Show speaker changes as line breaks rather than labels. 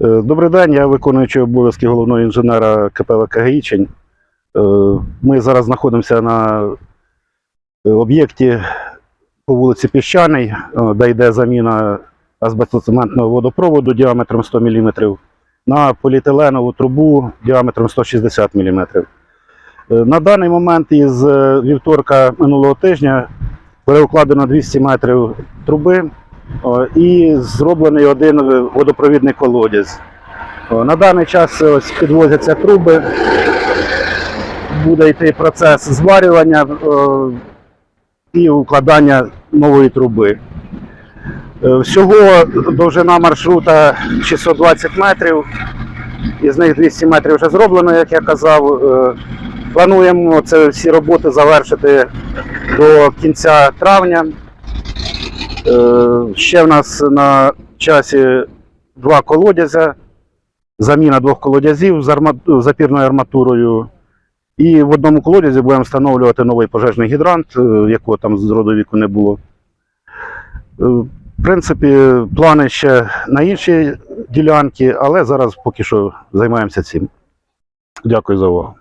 Е, Добрий день, я виконуючий обов'язки головного інженера КП «Гаїчень». Е, Ми зараз знаходимося на е, об'єкті по вулиці Піщаний, де йде заміна азбестоцементного водопроводу діаметром 100 мм на поліетиленову трубу діаметром 160 мм. На даний момент із вівторка минулого тижня переукладено 200 метрів труби і зроблений один е, водопровідний колодязь. На даний час е, ось підвозяться труби, буде йти процес зварювання і укладання нової труби. Е, Всього довжина маршрута 620 метрів, із них 200 метрів вже зроблено, як я казав. Е, Плануємо це всі роботи завершити до кінця травня. Ще в нас на часі два колодязя, заміна двох колодязів з запірною арматурою. І в одному колодязі будемо встановлювати новий пожежний гідрант, е, якого там з роду віку не було. Е, В принципі, плани ще на інші ділянки, але зараз поки що займаємося цим. Дякую за увагу.